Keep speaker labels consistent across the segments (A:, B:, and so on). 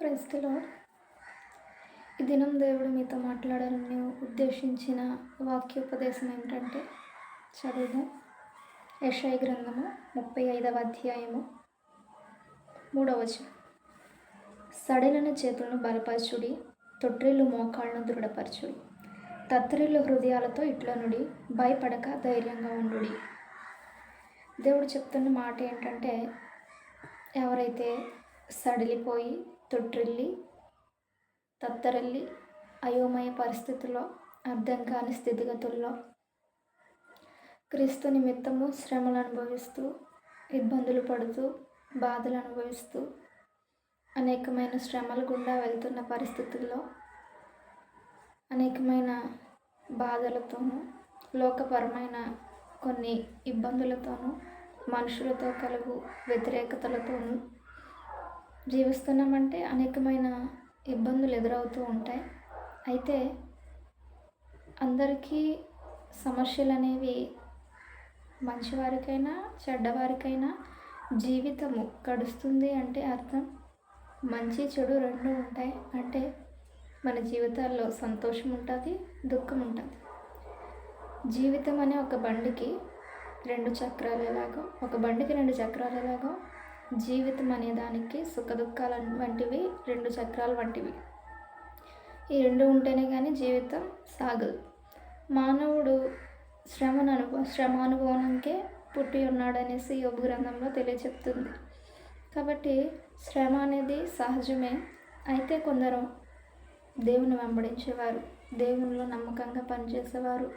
A: ప్రస్తులో ఈ దినం దేవుడు మీతో మాట్లాడాలని ఉద్దేశించిన వాక్యోపదేశం ఏంటంటే చదువుదాం. యశయ గ్రంథము ముప్పై ఐదవ అధ్యాయము మూడవ వచనం. సడలిన చేతులను బలపరచుడి తొట్రిల్లు మోకాళ్ళను దృఢపరచుడి తత్తరిల్లు హృదయాలతో ఇట్లా నుడి భయపడక ధైర్యంగా ఉండుడి. దేవుడు చెప్తున్న మాట ఏంటంటే ఎవరైతే సడిలిపోయి తొట్టిల్లి తత్తరల్లి అయోమయ పరిస్థితుల్లో అర్థం కాని స్థితిగతుల్లో క్రీస్తు నిమిత్తము శ్రమలు అనుభవిస్తూ ఇబ్బందులు పడుతూ బాధలు అనుభవిస్తూ అనేకమైన శ్రమల గుండా వెళ్తున్న పరిస్థితుల్లో అనేకమైన బాధలతోనూ లోకపరమైన కొన్ని ఇబ్బందులతోనూ మనుషులతో కలుగు వ్యతిరేకతలతోనూ జీవిస్తున్నామంటే అనేకమైన ఇబ్బందులు ఎదురవుతూ ఉంటాయి. అయితే అందరికీ సమస్యలు అనేవి మంచివారికైనా చెడ్డవారికైనా జీవితము గడుస్తుంది అంటే అర్థం. మంచి చెడు రెండు ఉంటాయి. అంటే మన జీవితాల్లో సంతోషం ఉంటుంది దుఃఖం ఉంటుంది. జీవితం అనే ఒక బండికి రెండు చక్రాలు ఎలాగో ఒక బండికి రెండు చక్రాలు ఎలాగో జీవితం అనే దానికి సుఖ వంటివి రెండు చక్రాలు వంటివి. ఈ రెండు ఉంటేనే కానీ జీవితం సాగదు. మానవుడు శ్రమను అనుభవ శ్రమానుభవానికే పుట్టి ఉన్నాడనేసి యోగ గ్రంథంలో తెలియచెప్తుంది. కాబట్టి శ్రమ అనేది సహజమే. అయితే కొందరు దేవుని వెంబడించేవారు దేవునిలో నమ్మకంగా పనిచేసేవారు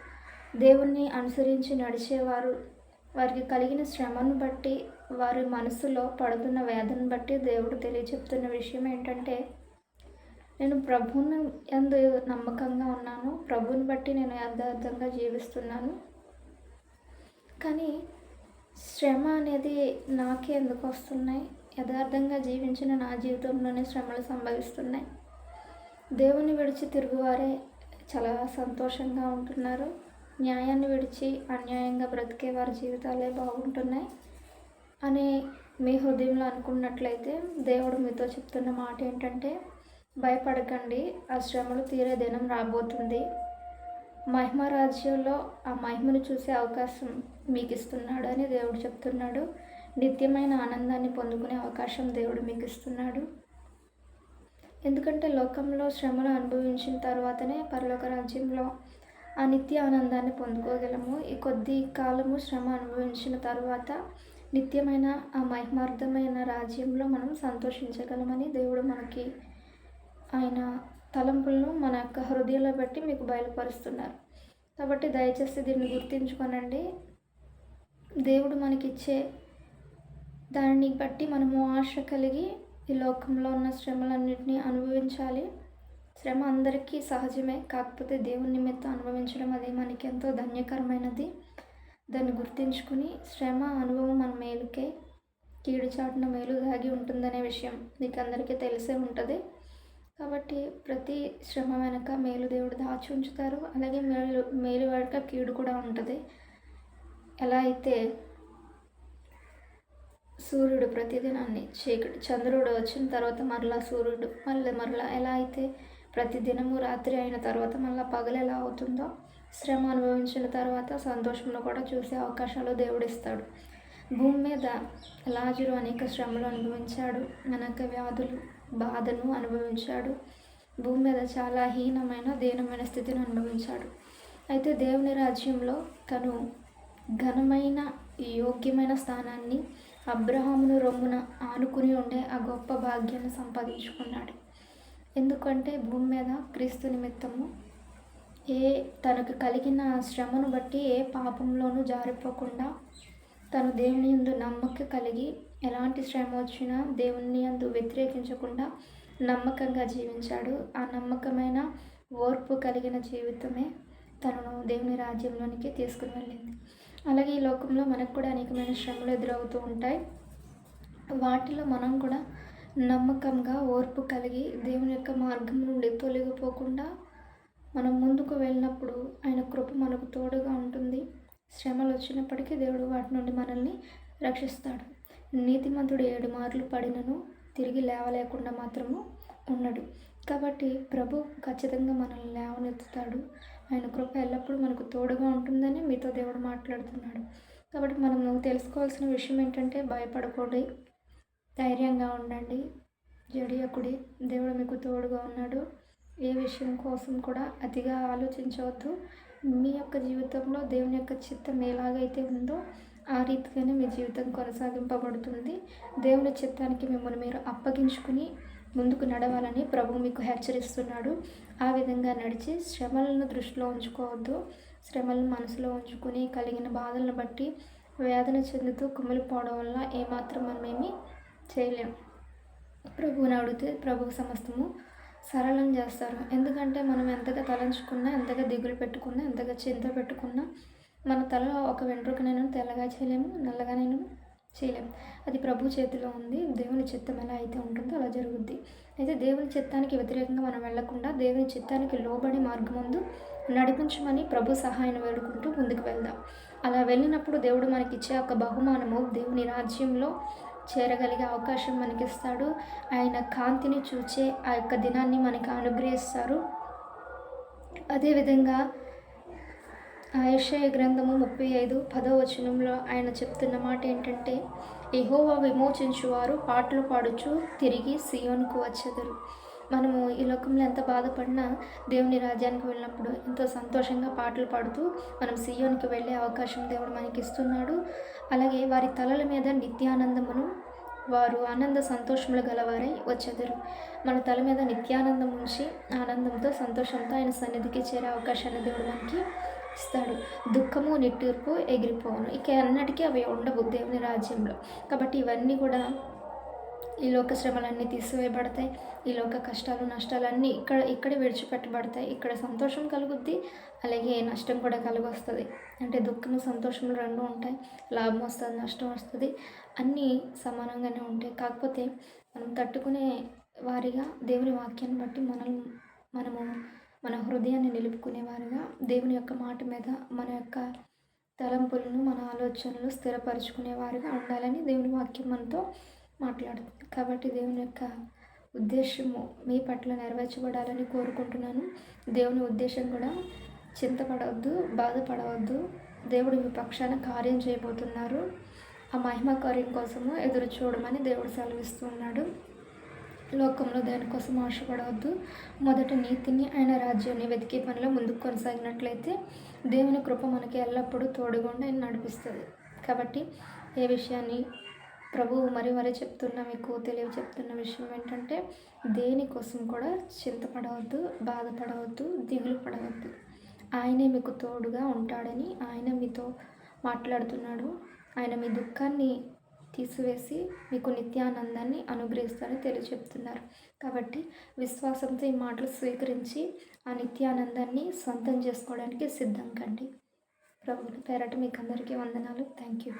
A: దేవుణ్ణి అనుసరించి నడిచేవారు వారికి కలిగిన శ్రమను బట్టి వారి మనసులో పడుతున్న వేదనను బట్టి దేవుడు తెలియచెప్తున్న విషయం ఏంటంటే నేను ప్రభువుని ఎందు నమ్మకంగా ఉన్నాను. ప్రభువుని బట్టి నేను యథార్థంగా జీవిస్తున్నాను. కానీ శ్రమ అనేది నాకే ఎందుకు వస్తున్నాయి? యథార్థంగా జీవించిన నా జీవితంలోనే శ్రమలు సంభవిస్తున్నాయి. దేవుని విడిచి తిరుగువారే చాలా సంతోషంగా ఉంటున్నారు. న్యాయాన్ని విడిచి అన్యాయంగా బ్రతికే వారి జీవితాలే బాగుంటున్నాయి అని మీ హృదయంలో అనుకున్నట్లయితే దేవుడు మీతో చెప్తున్న మాట ఏంటంటే భయపడకండి. ఆ శ్రమలు తీరే దినం రాబోతుంది. మహిమ రాజ్యంలో ఆ మహిమను చూసే అవకాశం మీకు ఇస్తున్నాడు అని దేవుడు చెప్తున్నాడు. నిత్యమైన ఆనందాన్ని పొందుకునే అవకాశం దేవుడు మీకు ఇస్తున్నాడు ఎందుకంటే లోకంలో శ్రమను అనుభవించిన తర్వాతనే పరలోక రాజ్యంలో ఆ నిత్య ఆనందాన్ని పొందుకోగలము. ఈ కొద్ది కాలము శ్రమ అనుభవించిన తర్వాత నిత్యమైన ఆ మహిమార్థమైన రాజ్యంలో మనం సంతోషించగలమని దేవుడు మనకి ఆయన తలంపులను మన యొక్క హృదయంలో బట్టి మీకు బయలుపరుస్తున్నారు. కాబట్టి దయచేసి దీన్ని గుర్తించుకోనండి. దేవుడు మనకిచ్చే దానిని బట్టి మనము ఆశ కలిగి ఈ లోకంలో ఉన్న శ్రమలన్నింటినీ అనుభవించాలి. శ్రమ అందరికీ సహజమే. కాకపోతే దేవుని నిమిత్తం అనుభవించడం అది మనకి ఎంతో ధన్యకరమైనది. దాన్ని గుర్తించుకుని శ్రమ అనుభవం మన మేలుకే కీడు చాటున మేలు దాగి ఉంటుందనే విషయం మీకు అందరికీ తెలిసే ఉంటుంది. కాబట్టి ప్రతి శ్రమ వెనక మేలు దేవుడు దాచి ఉంచుతారు. అలాగే మేలు మేలు వెనక కీడు కూడా ఉంటుంది. ఎలా అయితే సూర్యుడు ప్రతిదినాన్ని చీకటి చంద్రుడు వచ్చిన తర్వాత మరలా సూర్యుడు మళ్ళీ మరలా ఎలా అయితే ప్రతిదినము రాత్రి అయిన తర్వాత మళ్ళీ పగలు ఎలా అవుతుందో శ్రమ అనుభవించిన తర్వాత సంతోషంలో కూడా చూసే అవకాశాలు దేవుడిస్తాడు. భూమి మీద లాజరు అనేక శ్రమలు అనుభవించాడు అనేక వ్యాధులు బాధను అనుభవించాడు. భూమి మీద చాలా హీనమైన దీనమైన స్థితిని అనుభవించాడు. అయితే దేవుని రాజ్యంలో తను ఘనమైన యోగ్యమైన స్థానాన్ని అబ్రహామును రొమ్మున ఆనుకుని ఉండే ఆ గొప్ప భాగ్యాన్ని సంపాదించుకున్నాడు. ఎందుకంటే భూమి మీద క్రీస్తు నిమిత్తము ఏ తనకు కలిగిన శ్రమను బట్టి ఏ పాపంలోనూ జారిపోకుండా తను దేవుని ఎందు నమ్మక కలిగి ఎలాంటి శ్రమ వచ్చినా దేవుని అందు వ్యతిరేకించకుండా నమ్మకంగా జీవించాడు. ఆ నమ్మకమైన ఓర్పు కలిగిన జీవితమే తనను దేవుని రాజ్యంలోనికి తీసుకుని వెళ్ళింది. అలాగే ఈ లోకంలో మనకు కూడా అనేకమైన శ్రమలు ఎదురవుతూ ఉంటాయి. వాటిలో మనం కూడా నమ్మకంగా ఓర్పు కలిగి దేవుని యొక్క మార్గం నుండి తొలగిపోకుండా మనం ముందుకు వెళ్ళినప్పుడు ఆయన కృప మనకు తోడుగా ఉంటుంది. శ్రమలు వచ్చినప్పటికీ దేవుడు వాటి నుండి మనల్ని రక్షిస్తాడు. నీతిమంతుడు ఏడు మార్లు పడినను తిరిగి లేవలేకుండా మాత్రము ఉన్నాడు. కాబట్టి ప్రభు ఖచ్చితంగా మనల్ని లేవనెత్తుతాడు. ఆయన కృప ఎల్లప్పుడూ మనకు తోడుగా ఉంటుందని మీతో దేవుడు మాట్లాడుతున్నాడు. కాబట్టి మనం తెలుసుకోవాల్సిన విషయం ఏంటంటే భయపడకూడదు. ధైర్యంగా ఉండండి. జడియకుడి దేవుడు మీకు తోడుగా ఉన్నాడు. ఏ విషయం కోసం కూడా అతిగా ఆలోచించవద్దు. మీ యొక్క జీవితంలో దేవుని యొక్క చిత్తం ఎలాగైతే ఉందో ఆ రీతిగానే మీ జీవితం కొనసాగింపబడుతుంది. దేవుని చిత్తానికి మిమ్మల్ని మీరు అప్పగించుకుని ముందుకు నడవాలని ప్రభు మీకు హెచ్చరిస్తున్నాడు. ఆ విధంగా నడిచి శ్రమలను దృష్టిలో ఉంచుకోవద్దు. శ్రమలను మనసులో ఉంచుకుని కలిగిన బాధలను బట్టి వేదన చెందుతూ కుమిలిపోవడం వల్ల ఏమాత్రం మనమేమి చేయలేం. ప్రభువుని అడిగితే ప్రభువు సమస్తము సరళం చేస్తారు. ఎందుకంటే మనం ఎంతగా తలంచుకున్నా ఎంతగా దిగులు పెట్టుకున్నా ఎంతగా చింత పెట్టుకున్నా మన తల ఒక వెంట్రుకనైనా తెల్లగా చేయలేము నల్లగానైనా చేయలేము. అది ప్రభు చేతిలో ఉంది. దేవుని చిత్తం ఎలా అయితే ఉంటుందో అలా జరుగుద్ది. అయితే దేవుని చిత్తానికి వ్యతిరేకంగా మనం వెళ్ళకుండా దేవుని చిత్తానికి లోబడి మార్గం ముందు నడిపించమని ప్రభు సహాయం వేడుకుంటూ ముందుకు వెళ్దాం. అలా వెళ్ళినప్పుడు దేవుడు మనకి ఇచ్చే ఒక బహుమానము దేవుని రాజ్యంలో చేరగలిగే అవకాశం మనకిస్తాడు. ఆయన కాంతిని చూచే ఆ యొక్క దినాన్ని మనకి అనుగ్రహిస్తారు. అదేవిధంగా ఐషయ గ్రంథము ముప్పై ఐదు పదో వచనంలో ఆయన చెప్తున్న మాట ఏంటంటే ఎహోవా విమోచించువారు పాటలు పాడుచు తిరిగి సియోన్కు వచ్చేదరు. మనము ఈ లోకంలో ఎంత బాధపడినా దేవుని రాజ్యానికి వెళ్ళినప్పుడు ఎంతో సంతోషంగా పాటలు పాడుతూ మనం సియోనికి వెళ్ళే అవకాశం దేవుడు మనకి ఇస్తున్నాడు. అలాగే వారి తలల మీద నిత్యానందమును వారు ఆనంద సంతోషములు గలవారై వచ్చేదరు. మన తల మీద నిత్యానందం ఉంచి ఆనందంతో సంతోషంతో ఆయన సన్నిధికి చేరే అవకాశాన్ని దేవుడు మనకి ఇస్తాడు. దుఃఖము నిట్టూర్పు ఎగిరిపోవను. ఇక అన్నటికీ అవి ఉండవు దేవుని రాజ్యంలో. కాబట్టి ఇవన్నీ కూడా ఈ లోక శ్రమలన్నీ తీసివేయబడతాయి. ఈ లోక కష్టాలు నష్టాలన్నీ ఇక్కడ ఇక్కడే విడిచిపెట్టబడతాయి. ఇక్కడ సంతోషం కలుగుద్ది అలాగే నష్టం కూడా కలిగొస్తుంది. అంటే దుఃఖం సంతోషం రెండు ఉంటాయి. లాభం వస్తుంది నష్టం వస్తుంది. అన్నీ సమానంగానే ఉంటాయి. కాకపోతే మనం తట్టుకునే వారిగా దేవుని వాక్యాన్ని బట్టి మనల్ని మనము మన హృదయాన్ని నిలుపుకునే వారిగా దేవుని యొక్క మాట మీద మన యొక్క తలంపులను మన ఆలోచనలు స్థిరపరచుకునేవారుగా ఉండాలని దేవుని వాక్యం మనతో మాట్లాడుతుంది. కాబట్టి దేవుని యొక్క ఉద్దేశము మీ పట్ల నెరవేర్చబడాలని కోరుకుంటున్నాను. దేవుని ఉద్దేశం కూడా చింతపడవద్దు బాధపడవద్దు. దేవుడు మీ పక్షాన కార్యం చేయబోతున్నారు. ఆ మహిమ కార్యం కోసము ఎదురు చూడమని దేవుడు సెలవిస్తూ ఉన్నాడు. లోకంలో దేనికోసం ఆశపడవద్దు. మొదట నీతిని ఆయన రాజ్యాన్ని వెతికే పనిలో ముందుకు కొనసాగినట్లయితే దేవుని కృప మనకి ఎల్లప్పుడూ తోడుగుండా ఆయన నడిపిస్తుంది. కాబట్టి ఏ విషయాన్ని ప్రభువు మరి మరీ చెప్తున్న మీకు తెలియ చెప్తున్న విషయం ఏంటంటే దేనికోసం కూడా చింతపడవద్దు బాధపడవద్దు దిగులు పడవద్దు. ఆయనే మీకు తోడుగా ఉంటాడని ఆయన మీతో మాట్లాడుతున్నాడు. ఆయన మీ దుఃఖాన్ని తీసివేసి మీకు నిత్యానందాన్ని అనుగ్రహిస్తారని తెలియచెప్తున్నారు. కాబట్టి విశ్వాసంతో ఈ మాటలు స్వీకరించి ఆ నిత్యానందాన్ని సొంతం చేసుకోవడానికి సిద్ధం కండి. ప్రభుని పేరట మీకు అందరికీ వందనాలు. Thank you.